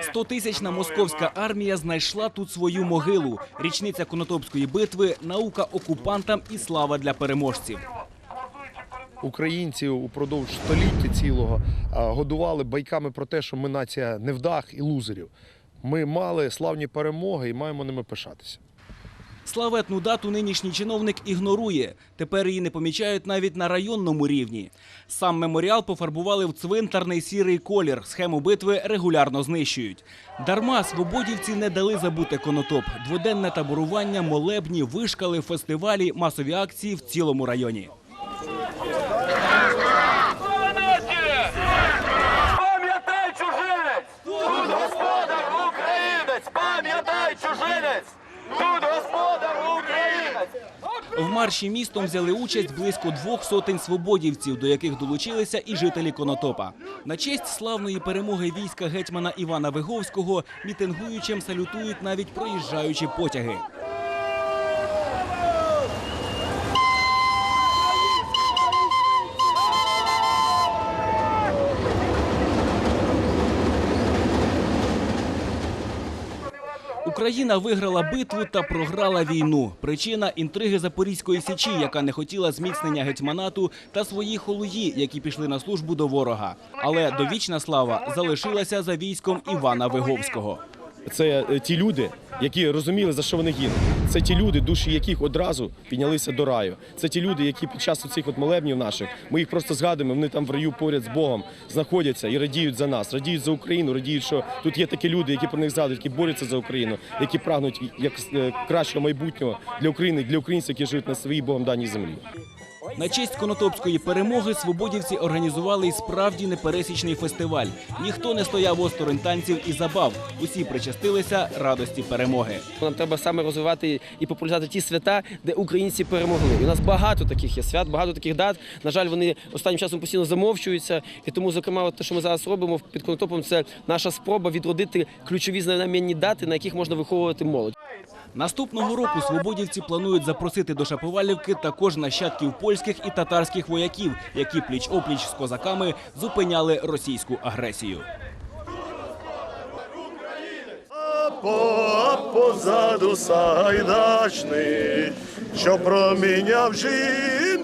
Стотисячна московська армія знайшла тут свою могилу. Річниця Конотопської битви, наука окупантам і слава для переможців. Українців упродовж століття цілого годували байками про те, що ми нація невдах і лузерів. Ми мали славні перемоги і маємо ними пишатися. Славетну дату нинішній чиновник ігнорує. Тепер її не помічають навіть на районному рівні. Сам меморіал пофарбували в цвинтарний сірий колір. Схему битви регулярно знищують. Дарма свободівці не дали забути конотоп. Дводенне таборування, молебні, вишкали, фестивалі, масові акції в цілому районі. В марші містом взяли участь близько двох сотень свободівців, до яких долучилися і жителі Конотопа. На честь славної перемоги війська гетьмана Івана Виговського мітингуючим салютують навіть проїжджаючі потяги. Україна виграла битву та програла війну. Причина інтриги Запорізької січі, яка не хотіла зміцнення гетьманату та свої холуї, які пішли на службу до ворога. Але довічна слава залишилася за військом Івана Виговського. Це е, ті люди, які розуміли, за що вони гинуть. Це ті люди, душі яких одразу піднялися до раю. Це ті люди, які під час цих от молебнів наших, ми їх просто згадуємо, вони там в раю поряд з Богом знаходяться і радіють за нас, радіють за Україну, радіють, що тут є такі люди, які про них згадують, які борються за Україну, які прагнуть як е, кращого майбутнього для України, для українців, які живуть на своїй Богом даній землі. На честь конотопської перемоги свободівці організували й справді непересічний фестиваль. Ніхто не стояв осторонь танців і забав. Усі причастилися радості перемоги. Нам треба саме розвивати і популяризувати ті свята, де українці перемогли. І у нас багато таких є свят, багато таких дат. На жаль, вони останнім часом постійно замовчуються. І тому, зокрема, от те, що ми зараз робимо під конотопом, це наша спроба відродити ключові знаменні дати, на яких можна виховувати молодь. Наступного року свободівці планують запросити до Шаповалівки також нащадків польських і татарських вояків, які пліч опліч з козаками зупиняли російську агресію. А позаду сайдачний, що проміняв життя.